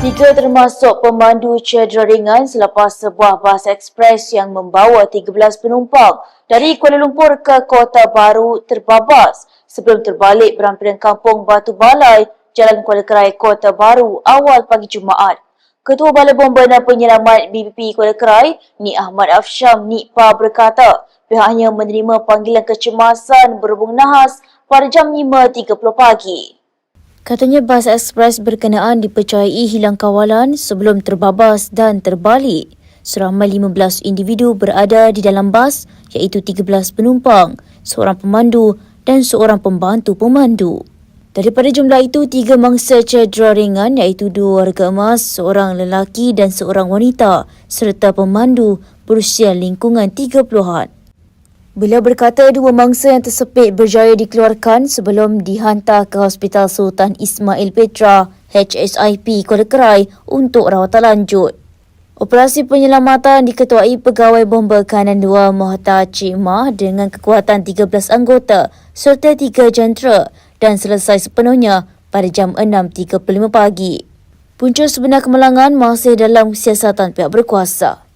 Tiga termasuk pemandu cedera ringan selepas sebuah bas ekspres yang membawa 13 penumpang dari Kuala Lumpur ke Kota Baru terbabas sebelum terbalik berampiran kampung Batu Balai, Jalan Kuala Kerai, Kota Baru awal pagi Jumaat. Ketua Balai Bomba dan Penyelamat BPP Kuala Kerai, Ni Ahmad Afsham Nikpa berkata pihaknya menerima panggilan kecemasan berhubung nahas pada jam 5.30 pagi. Katanya bas ekspres berkenaan dipercayai hilang kawalan sebelum terbabas dan terbalik. Seramai 15 individu berada di dalam bas iaitu 13 penumpang, seorang pemandu dan seorang pembantu pemandu. Daripada jumlah itu, tiga mangsa cedera ringan iaitu dua warga emas, seorang lelaki dan seorang wanita serta pemandu berusia lingkungan 30-an. Beliau berkata dua mangsa yang tersepit berjaya dikeluarkan sebelum dihantar ke Hospital Sultan Ismail Petra HSIP Kuala Kerai untuk rawatan lanjut. Operasi penyelamatan diketuai Pegawai Bomba Kanan 2 Mohta Cik Mah dengan kekuatan 13 anggota serta 3 jentera dan selesai sepenuhnya pada jam 6.35 pagi. Punca sebenar kemalangan masih dalam siasatan pihak berkuasa.